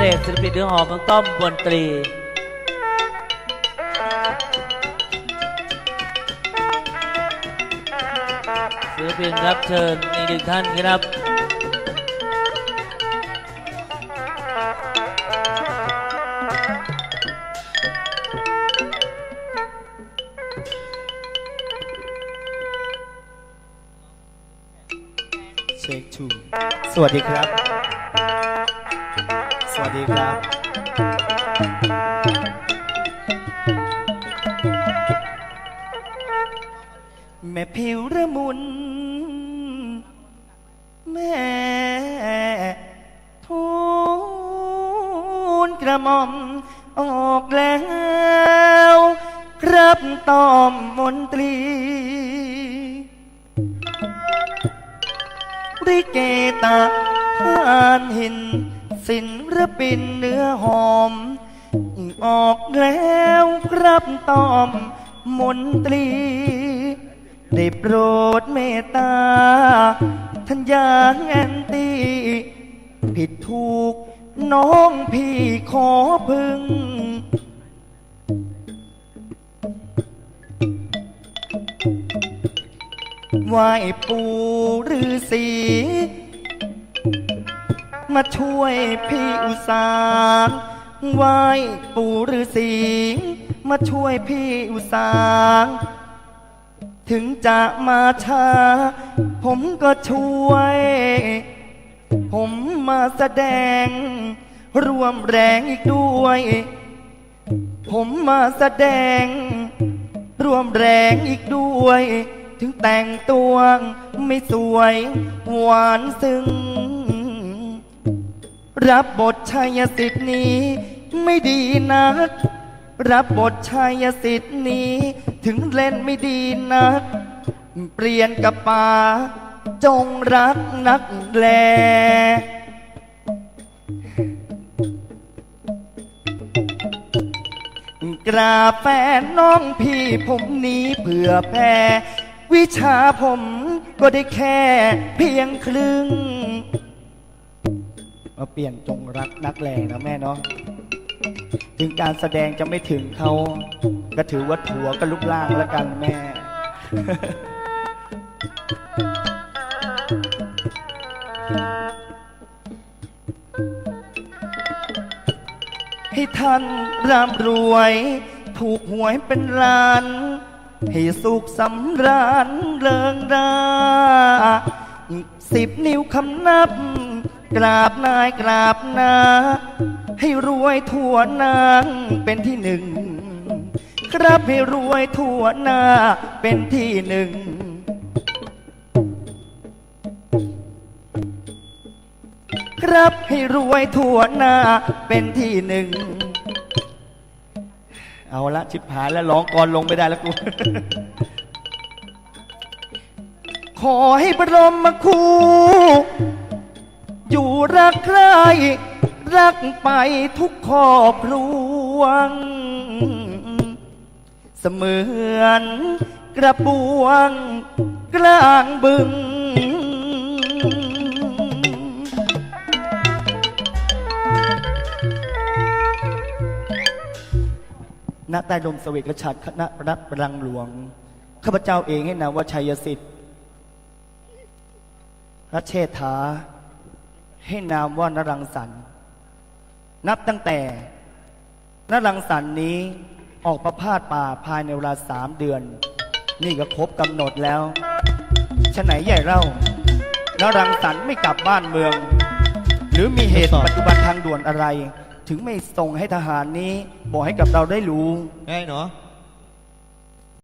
พระเอกศิลปินเนื้อหอมน้องต้อมบนตรี ศิลปินรับเชิญอีกหนึ่งท่านครับเช็คทูสวัสดีครับ สวัสดีครับ แม่ผิวระมุน แม่ทูลกระหม่อมออกแล้วครับตอมมนตรีริเกตาพานหิน ศิลปินเนื้อหอม ออกแล้วครับตอมมนตรี ได้โปรดเมตตาท่านยางแอนตีผิดถูกน้องพี่ขอพึง ไหวปู่ฤาษี มาช่วยพี่อุตสาห์ไหว้ปู่ฤาษีมาช่วยพี่อุตสาห์ถึงจะมาช้า ผมก็ช่วย ผมมาแสดง ร่วมแรงอีกด้วย ผมมาแสดง ร่วมแรงอีกด้วย ถึงแต่งตัวไม่สวย หวานซึ้ง รับบทชายสิทธิ์นี้ ไม่ดีนัก รับบทชายสิทธิ์นี้ ถึงเล่นไม่ดีนัก เปลี่ยนกับป่าจงรักนักแล กราบแฟนน้องพี่ผมนี้เผื่อแผ่วิชาผมก็ได้แค่เพียงครึ่ง ปลี่ยนจงรักนักแลนะแม่เนาะถึงการแสดงจะไม่ถึงเขาก็ถือว่าถัวก็ลุกล่างแล้วกันแม่ ให้ท่านร่ำรวย ถูกหวยเป็นล้าน ให้สุขสำราญเริงราสิบนิ้วคำนับ กราบนายกราบนา ให้รวยทั่วนางเป็นที่หนึ่ง ครับให้รวยทั่วหน้าเป็นที่หนึ่ง ครับให้รวยทั่วหน้าเป็นที่หนึ่ง เอาละชิบหายแล้วร้องกรลงไม่ได้แล้วกูขอให้บรมมาคู รักใคร รักไปทุกครอบครัวง เสมือนกระบวงกลางบึง ณ ใต้ลมสเวกชัดคณะรัฐรังหลวง ข้าพเจ้าเองให้นามว่าชัยสิทธิ์พระเชษฐา ให้นามว่านรังสรรค์นับตั้งแต่นรังสรรค์นี้ออกประพาสป่าภายในเวลาสามเดือน นี่ก็ครบกำหนดแล้วฉะไหนใหญ่เล่านรังสรรค์ไม่กลับบ้านเมือง หรือมีเหตุปัจจุบันทางด่วนอะไร ถึงไม่ส่งให้ทหารนี้ บอกให้กับเราได้รู้ไอ้หนู